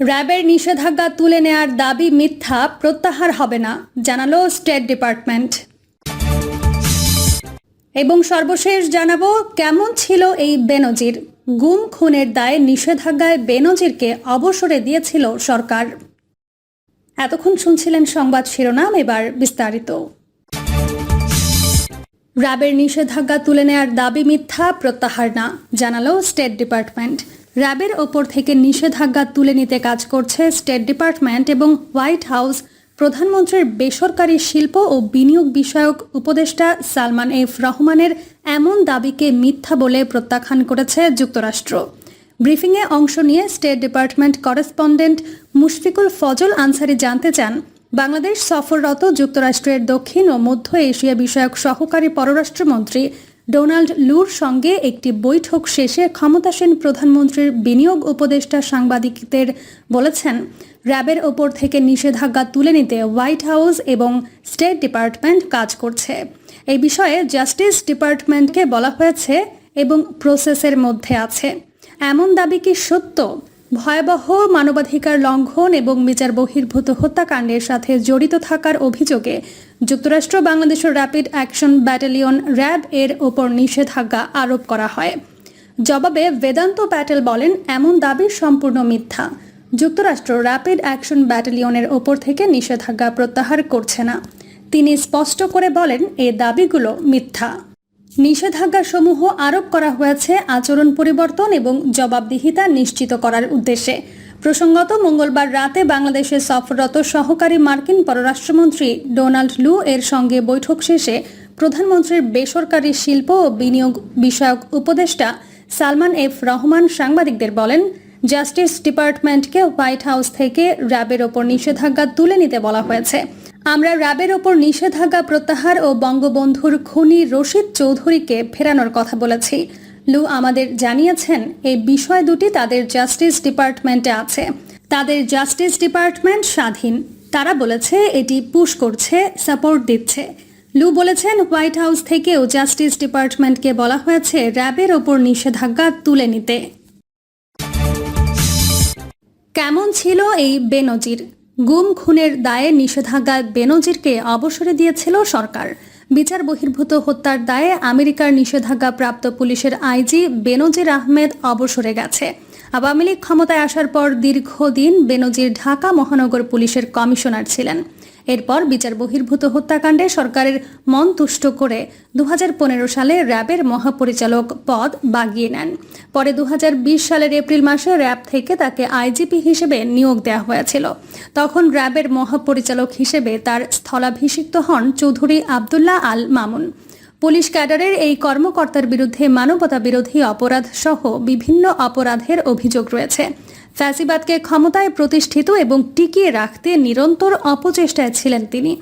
র্যাবের নিষেধাজ্ঞা তুলে নেয়ার দাবি মিথ্যা, প্রত্যাহার হবে না, জানালো স্টেট ডিপার্টমেন্ট। এবং সর্বশেষ জানাব, কেমন ছিল এই বেনজির? গুম খুনের দায়ে নিষেধাজ্ঞায় বেনজিরকে অবসরে দিয়েছিল সরকার। এতক্ষণ শুনছিলেন সংবাদ শিরোনাম, এবার বিস্তারিত। র্যাবের নিষেধাজ্ঞা তুলে নেয়ার দাবি মিথ্যা, প্রত্যাহার না, জানালো স্টেট ডিপার্টমেন্ট। র্যাবের ওপর থেকে নিষেধাজ্ঞা তুলে নিতে কাজ করছে স্টেট ডিপার্টমেন্ট এবং হোয়াইট হাউস। প্রধানমন্ত্রীর বেসরকারি শিল্প ও বিনিয়োগ বিষয়ক উপদেষ্টা সালমান এফ রহমানের এমন দাবিকে মিথ্যা বলে প্রত্যাখ্যান করেছে যুক্তরাষ্ট্র। ব্রিফিংয়ে অংশ নিয়ে state department correspondent Mushfiqul Fazal Ansari জানতে চান, বাংলাদেশ সফররত যুক্তরাষ্ট্রের দক্ষিণ ও মধ্য এশিয়া বিষয়ক সহকারী পররাষ্ট্রমন্ত্রী ডোনাল্ড লুর সঙ্গে একটি বৈঠক শেষে ক্ষমতাসীন প্রধানমন্ত্রীর বিনিয়োগ উপদেষ্টা সাংবাদিকদের বলেছেন, র্যাবের ওপর থেকে নিষেধাজ্ঞা তুলে নিতে হোয়াইট হাউস এবং স্টেট ডিপার্টমেন্ট কাজ করছে। এই বিষয়ে জাস্টিস ডিপার্টমেন্টকে বলা হয়েছে এবং প্রসেসের মধ্যে আছে। এমন দাবি কি সত্য? ভয়াবহ মানবাধিকার লঙ্ঘন এবং বিচার বহির্ভূত হত্যাকাণ্ডের সাথে জড়িত থাকার অভিযোগে যুক্তরাষ্ট্র বাংলাদেশের র্যাপিড অ্যাকশন ব্যাটালিয়ন র্যাব এর ওপর নিষেধাজ্ঞা আরোপ করা হয়। জবাবে বেদান্ত প্যাটেল বলেন, এমন দাবি সম্পূর্ণ মিথ্যা। যুক্তরাষ্ট্র র্যাপিড অ্যাকশন ব্যাটালিয়নের ওপর থেকে নিষেধাজ্ঞা প্রত্যাহার করছে না। তিনি স্পষ্ট করে বলেন, এ দাবিগুলো মিথ্যা। নিষেধাজ্ঞাসমূহ আরোপ করা হয়েছে আচরণ পরিবর্তন এবং জবাবদিহিতা নিশ্চিত করার উদ্দেশ্যে। প্রসঙ্গত, মঙ্গলবার রাতে বাংলাদেশে সফররত সহকারী মার্কিন পররাষ্ট্রমন্ত্রী ডোনাল্ড লু এর সঙ্গে বৈঠক শেষে প্রধানমন্ত্রীর বেসরকারি শিল্প ও বিনিয়োগ বিষয়ক উপদেষ্টা সালমান এফ রহমান সাংবাদিকদের বলেন, জাস্টিস ডিপার্টমেন্টকে হোয়াইট হাউস থেকে র্যাবের ওপর নিষেধাজ্ঞা তুলে নিতে বলা হয়েছে। আমরা র্যাবের ওপর নিষেধাজ্ঞা প্রত্যাহার ও বঙ্গবন্ধুর খুনি রশিদ চৌধুরীকে ফেরানোর কথা বলেছি। লু আমাদের জানিয়েছেন, এই বিষয় দুটি তাদের জাস্টিস ডিপার্টমেন্টে আছে। তাদের জাস্টিস ডিপার্টমেন্ট স্বাধীন। তারা বলেছে, এটি পুশ করছে, সাপোর্ট দিচ্ছে। লু বলেছেন, হোয়াইট হাউস থেকেও জাস্টিস ডিপার্টমেন্টকে বলা হয়েছে, র্যাবের ওপর নিষেধাজ্ঞা তুলে নিতে। কেমন ছিল এই বেনজির? গুম খুনের দায়ে নিষেধাজ্ঞা বেনজিরকে অবসরে দিয়েছিল সরকার। বিচার বহির্ভূত হত্যার দায়ে আমেরিকার নিষেধাজ্ঞা প্রাপ্ত পুলিশের আইজি বেনজির আহমেদ অবসরে গেছে। আওয়ামী লীগ ক্ষমতায় আসার পর দীর্ঘদিন বেনজির ঢাকা মহানগর পুলিশের কমিশনার ছিলেন। এরপর বিচার বহির্ভূত হত্যাকাণ্ডে সরকারের মন তুষ্ট করে দু হাজার পনেরো সালে র্যাবের মহাপরিচালক পদ বাগিয়ে নেন। পরে দু হাজার বিশ সালের এপ্রিল মাসে র্যাব থেকে তাকে আইজিপি হিসেবে নিয়োগ দেওয়া হয়েছিল। তখন র্যাবের মহাপরিচালক হিসেবে তার স্থলাভিষিক্ত হন চৌধুরী আবদুল্লাহ আল মামুন। পুলিশ ক্যাডারের এই কর্মকর্তার বিরুদ্ধে মানবতা বিরোধী অপরাধ সহ বিভিন্ন অপরাধের অভিযোগ রয়েছে। ফ্যাসিবাদকে ক্ষমতায় প্রতিষ্ঠিত এবং টিকিয়ে রাখতে নিরন্তর অপচেষ্টায় ছিলেন তিনি।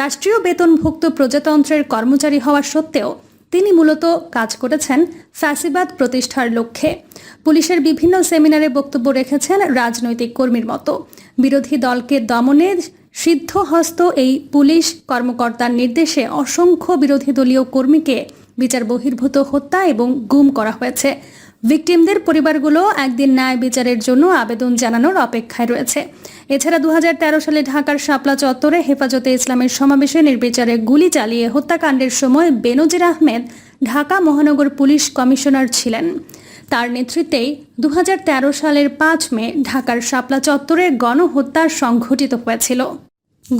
রাষ্ট্রীয় বেতনভুক্ত প্রজাতন্ত্রের কর্মচারী হওয়া সত্ত্বেও তিনি মূলত কাজ করেছেন ফ্যাসিবাদ প্রতিষ্ঠার লক্ষ্যে। পুলিশের বিভিন্ন সেমিনারে বক্তব্য রেখেছেন রাজনৈতিক কর্মীর মতো। বিরোধী দলকে দমনে সিদ্ধহস্ত এই পুলিশ কর্মকর্তার নির্দেশে অসংখ্য বিরোধী দলীয় কর্মীকে বিচার বহির্ভূত হত্যা এবং গুম করা হয়েছে। ভিকটিমদের পরিবারগুলো একদিন ন্যায় বিচারের জন্য আবেদন জানানোর অপেক্ষায় রয়েছে। এছাড়া দু হাজার তেরো সালে ঢাকার শাপলা চত্বরে হেফাজতে ইসলামের সমাবেশে নির্বিচারে গুলি চালিয়ে হত্যাকাণ্ডের সময় বেনজির আহমেদ ঢাকা মহানগর পুলিশ কমিশনার ছিলেন। তার নেতৃত্বেই দু হাজার তেরো সালের পাঁচ মে ঢাকার শাপলা চত্বরে গণহত্যা সংঘটিত হয়েছিল।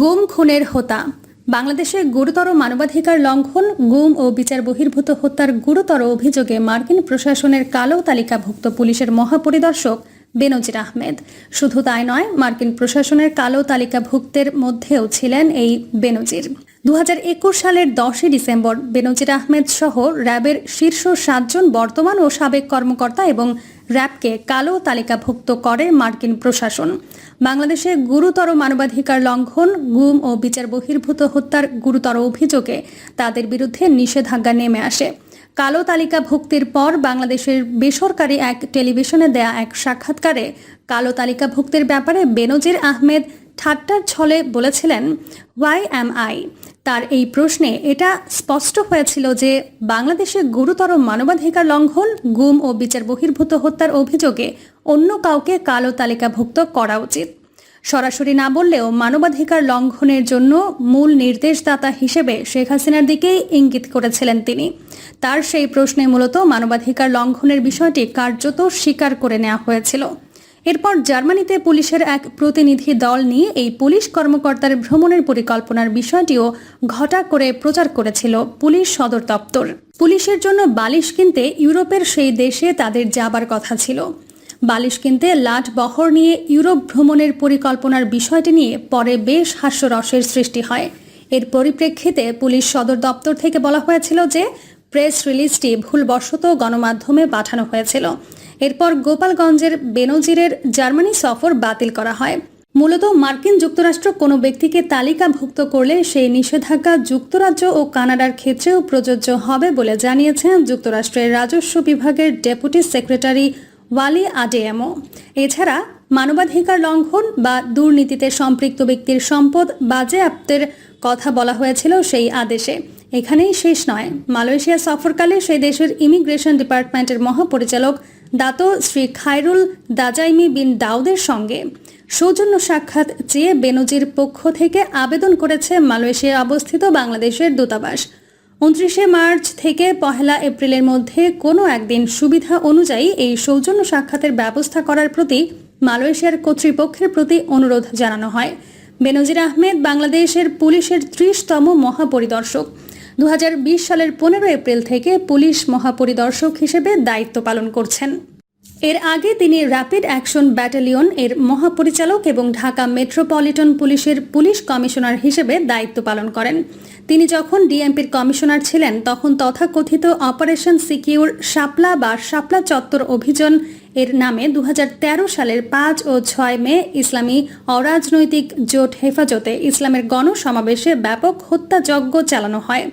গুম, খুনের হোতা। বাংলাদেশে গুরুতর মানবাধিকার লঙ্ঘন, গুম ও বিচার বহির্ভূত হত্যার গুরুতর অভিযোগে মার্কিন প্রশাসনের কালো তালিকাভুক্ত পুলিশের মহাপরিদর্শক বেনজির আহমেদ। শুধু তাই নয়, মার্কিন প্রশাসনের কালো তালিকাভুক্তের মধ্যেও ছিলেন এই বেনজির। দু হাজার একুশ সালের দশই ডিসেম্বর বেনজির আহমেদ সহ র্যাবের শীর্ষ সাতজন বর্তমান ও সাবেক কর্মকর্তা এবং র্যাবকে কালো তালিকাভুক্ত করে মার্কিন প্রশাসন। বাংলাদেশে গুরুতর মানবাধিকার লঙ্ঘন, গুম ও বিচার বহির্ভূত হত্যার গুরুতর অভিযোগে তাদের বিরুদ্ধে নিষেধাজ্ঞা নেমে আসে। কালো তালিকাভুক্তির পর বাংলাদেশের বেসরকারি এক টেলিভিশনে দেয়া এক সাক্ষাৎকারে কালো তালিকাভুক্তির ব্যাপারে বেনজির আহমেদ ঠাট্টার ছলে বলেছিলেন ওয়াই অ্যাম আই? তার এই প্রশ্নে এটা স্পষ্ট হয়েছিল যে বাংলাদেশে গুরুতর মানবাধিকার লঙ্ঘন, গুম ও বিচার বহির্ভূত হত্যার অভিযোগে অন্য কাউকে কালো তালিকাভুক্ত করা উচিত। সরাসরি না বললেও মানবাধিকার লঙ্ঘনের জন্য মূল নির্দেশদাতা হিসেবে শেখ হাসিনার দিকেই ইঙ্গিত করেছিলেন তিনি। তার সেই প্রশ্নে মূলত মানবাধিকার লঙ্ঘনের বিষয়টি কার্যত স্বীকার করে নেওয়া হয়েছিল। এরপর জার্মানিতে পুলিশের এক প্রতিনিধি দল নিয়ে এই পুলিশ কর্মকর্তার ভ্রমণের পরিকল্পনার বিষয়টিও ঘটা করে প্রচার করেছিল পুলিশ সদর দপ্তর পুলিশের জন্য বালিশ কিনতে ইউরোপের সেই দেশে তাদের যাবার কথা ছিল। বালিশ কিনতে লাট বহর নিয়ে ইউরোপ ভ্রমণের পরিকল্পনার বিষয়টি নিয়ে পরে বেশ হাস্যরসের সৃষ্টি হয়। এর পরিপ্রেক্ষিতে পুলিশ সদর দপ্তর থেকে বলা হয়েছিল যে, প্রেস রিলিজটি ভুলবশত গণমাধ্যমে পাঠানো হয়েছিল। এরপর গোপালগঞ্জের বেনজিরের জার্মানি সফর বাতিল করা হয়। মূলত মার্কিন যুক্তরাষ্ট্র কোনো ব্যক্তিকে তালিকাভুক্ত করলে সেই নিষেধাজ্ঞা যুক্তরাজ্য ও কানাডার ক্ষেত্রেও প্রযোজ্য হবে বলে জানিয়েছেন যুক্তরাষ্ট্রের রাজস্ব বিভাগের ডেপুটি সেক্রেটারি ওয়ালি আডেএমও এছাড়া মানবাধিকার লঙ্ঘন বা দুর্নীতিতে সম্পৃক্ত ব্যক্তির সম্পদ বাজেয়াপ্তের কথা বলা হয়েছিল সেই আদেশে। এখানেই শেষ নয়। মালয়েশিয়া সফরকালে সেই দেশের ইমিগ্রেশন ডিপার্টমেন্টের মহাপরিচালক দাতো শ্রী খায়রুল দাজাইমি বিন দাউদের সঙ্গে সৌজন্য সাক্ষাৎ চেয়ে বেনজির পক্ষ থেকে আবেদন করেছে মালয়েশিয়ায় অবস্থিত বাংলাদেশের দূতাবাস। উনত্রিশে মার্চ থেকে পহেলা এপ্রিলের মধ্যে কোনো একদিন সুবিধা অনুযায়ী এই সৌজন্য সাক্ষাতের ব্যবস্থা করার প্রতি মালয়েশিয়ার কর্তৃপক্ষের প্রতি অনুরোধ জানানো হয়। বেনজির আহমেদ বাংলাদেশের পুলিশের ত্রিশতম মহাপরিদর্শক। দু হাজার বিশ সালের পনেরো এপ্রিল থেকে পুলিশ মহাপরিদর্শক হিসেবে দায়িত্ব পালন করছেন। এর আগে তিনি র্যাপিড অ্যাকশন ব্যাটালিয়ন এর মহাপরিচালক এবং ঢাকা মেট্রোপলিটন পুলিশের পুলিশ কমিশনার হিসেবে দায়িত্ব পালন করেন। তিনি যখন ডিএমপির কমিশনার ছিলেন, তখন তথাকথিত অপারেশন সিকিউর শাপলা বা শাপলা চত্বর অভিযান এর নামে দু হাজার তেরো সালের পাঁচ ও ছয় মে ইসলামী অরাজনৈতিক জোট হেফাজতে ইসলামের গণসমাবেশে ব্যাপক হত্যাযজ্ঞ চালানো হয়।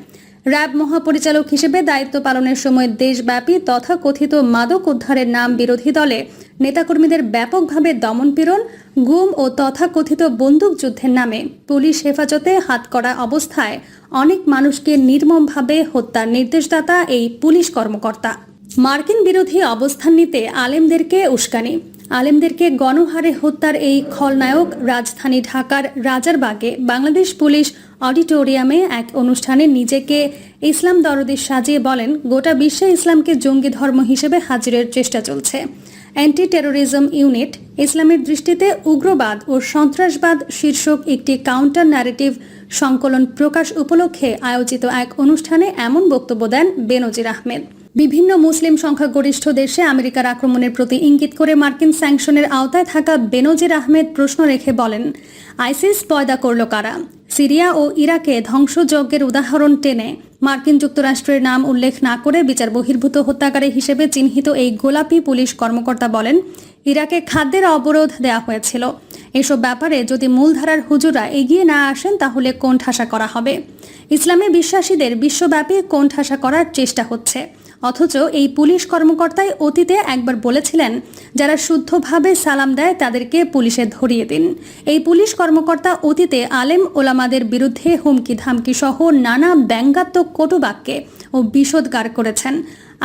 র্যাব মহাপরিচালক হিসেবে দায়িত্ব পালনের সময় দেশব্যাপী তথাকথিত মাদক উদ্ধারের নাম বিরোধী দলে নেতাকর্মীদের ব্যাপকভাবে দমনপীড়ন গুম ও তথাকথিত বন্দুক যুদ্ধের নামে পুলিশ হেফাজতে হাতকড়া অবস্থায় অনেক মানুষকে নির্মমভাবে হত্যার নির্দেশদাতা এই পুলিশ কর্মকর্তা। মার্কিন বিরোধী অবস্থান নিতে আলেমদেরকে উস্কানি। আলেমদেরকে গণহারে হত্যার এই খলনায়ক রাজধানী ঢাকার রাজারবাগে বাংলাদেশ পুলিশ অডিটোরিয়ামে এক অনুষ্ঠানে নিজেকে ইসলাম দরদি সাজিয়ে বলেন, গোটা বিশ্বে ইসলামকে জঙ্গি ধর্ম হিসেবে হাজিরের চেষ্টা চলছে। অ্যান্টি টেরোরিজম ইউনিট ইসলামের দৃষ্টিতে উগ্রবাদ ও সন্ত্রাসবাদ শীর্ষক একটি কাউন্টার ন্যারেটিভ সংকলন প্রকাশ উপলক্ষে আয়োজিত এক অনুষ্ঠানে এমন বক্তব্য দেন বেনজির আহমেদ। বিভিন্ন মুসলিম সংখ্যাগরিষ্ঠ দেশে আমেরিকার আক্রমণের প্রতি ইঙ্গিত করে মার্কিন স্যাংশনের আওতায় থাকা বেনজির আহমেদ প্রশ্ন রেখে বলেন, আইসিস পয়দা করল কারা? সিরিয়া ও ইরাকে ধ্বংসযজ্ঞের উদাহরণ টেনে মার্কিন যুক্তরাষ্ট্রের নাম উল্লেখ না করে বিচার বহির্ভূত হত্যাকারী হিসেবে চিহ্নিত এই গোলাপি পুলিশ কর্মকর্তা বলেন, ইরাকে খাদ্যের অবরোধ দেওয়া হয়েছিল। এসব ব্যাপারে যদি মূলধারার হুজুরা এগিয়ে না আসেন, তাহলে কোণঠাসা করা হবে। ইসলামে বিশ্বাসীদের বিশ্বব্যাপী কোণঠাসা করার চেষ্টা হচ্ছে। অথচ এই পুলিশ কর্মকর্তাই অতীতে একবার বলেছিলেন, যারা শুদ্ধভাবে সালাম দেয় তাদেরকে পুলিশে ধরিয়ে দিন। এই পুলিশ কর্মকর্তা অতীতে আলেম ওলামাদের বিরুদ্ধে হুমকি ধামকি সহ নানা ব্যঙ্গাত্মক কটুবাক্যে ও বিষোদ্গার করেছেন।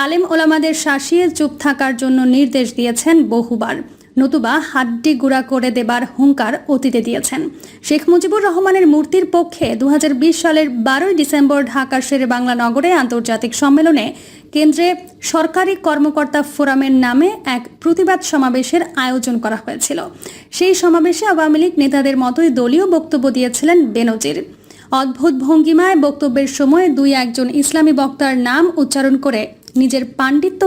আলেম ওলামাদের শাসিয়ে চুপ থাকার জন্য নির্দেশ দিয়েছেন বহুবার। নতুবা হাড্ডি গুঁড়া করে দেবার হুঙ্কার অতীতে দিয়েছেন। শেখ মুজিবুর রহমানের মূর্তির পক্ষে দু হাজার বিশ সালের বারোই ডিসেম্বর ঢাকার শেরে বাংলা নগরে আন্তর্জাতিক সম্মেলনে কেন্দ্রে সরকারি কর্মকর্তা ফোরামের নামে এক প্রতিবাদ সমাবেশের আয়োজন করা হয়েছিল। সেই সমাবেশে আওয়ামী লীগ নেতাদের মতোই দলীয় বক্তব্য দিয়েছিলেন বেনজির। অদ্ভুত ভঙ্গিমায় বক্তব্যের সময় দুই একজন ইসলামী বক্তার নাম উচ্চারণ করে নিজের পাণ্ডিত্য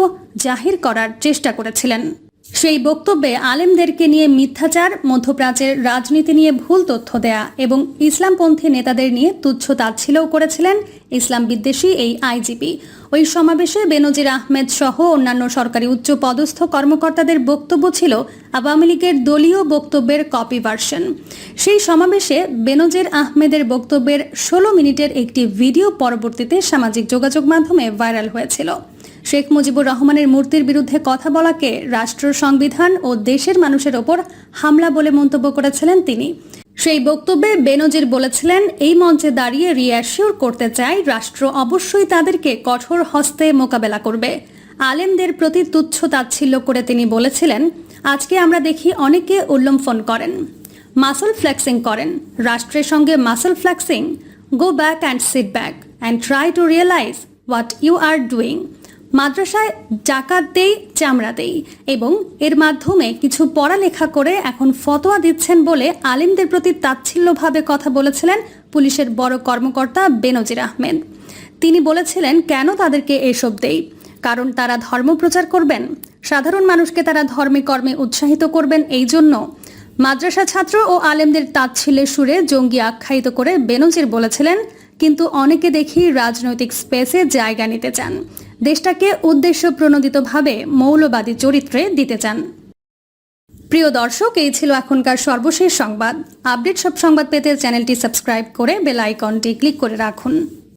জাহির করার চেষ্টা করেছিলেন। সেই বক্তব্যে আলেমদেরকে নিয়ে মিথ্যাচার, মধ্যপ্রাচ্যের রাজনীতি নিয়ে ভুল তথ্য দেয়া এবং ইসলামপন্থী নেতাদের নিয়ে তুচ্ছ তাচ্ছিলও করেছিলেন ইসলাম বিদ্বেষী এই আইজিপি। ওই সমাবেশে বেনজির আহমেদ সহ অন্যান্য সরকারি উচ্চ পদস্থ কর্মকর্তাদের বক্তব্য ছিল আওয়ামী লীগের দলীয় বক্তব্যের কপি ভার্সন সেই সমাবেশে বেনজির আহমেদের বক্তব্যের ষোলো মিনিটের একটি ভিডিও পরবর্তীতে সামাজিক যোগাযোগ মাধ্যমে ভাইরাল হয়েছিল। শেখ মুজিবুর রহমানের মূর্তির বিরুদ্ধে কথা বলাকে রাষ্ট্র সংবিধান ও দেশের মানুষের ওপর হামলা বলে মন্তব্য করেছিলেন তিনি। সেই বক্তব্যে বেনজির বলেছিলেন, এই মঞ্চে দাঁড়িয়ে রিঅ্যাসিওর করতে চাই, রাষ্ট্র অবশ্যই তাদেরকে কঠোর হস্তে মোকাবেলা করবে। আলেমদের প্রতি তুচ্ছ তাচ্ছিল্য করে তিনি বলেছিলেন, আজকে আমরা দেখি অনেকে উল্লম্ফন করেন মাসল ফ্ল্যাক্সিং করেন। রাষ্ট্রের সঙ্গে muscle flexing go back and sit back and try to realise what you are doing মাদ্রাসায় জাকাত দেই, চামড়া দেই এবং এর মাধ্যমে কিছু পড়ালেখা করে এখন ফতোয়া দিচ্ছেন বলে আলিমদের প্রতি তাচ্ছিল্যভাবে কথা বলেছিলেন পুলিশের বড় কর্মকর্তা বেনজির আহমেদ। তিনি বলেছিলেন, কেন তাদেরকে এসব দেই? কারণ তারা ধর্ম প্রচার করবেন। সাধারণ মানুষকে তারা ধর্মে কর্মে উৎসাহিত করবেন এই জন্য। মাদ্রাসা ছাত্র ও আলেমদের তাচ্ছিল্যের সুরে জঙ্গি আখ্যায়িত করে বেনজির বলেছিলেন, কিন্তু অনেকে দেখি রাজনৈতিক স্পেসে জায়গা নিতে চান। দেশটাকে উদ্দেশ্য প্রণোদিতভাবে মৌলবাদী চরিত্রে দিতে চান। প্রিয় দর্শক, এই ছিল এখনকার সর্বশেষ সংবাদ। আপডেট সব সংবাদ পেতে চ্যানেলটি সাবস্ক্রাইব করে বেল আইকনটি ক্লিক করে রাখুন।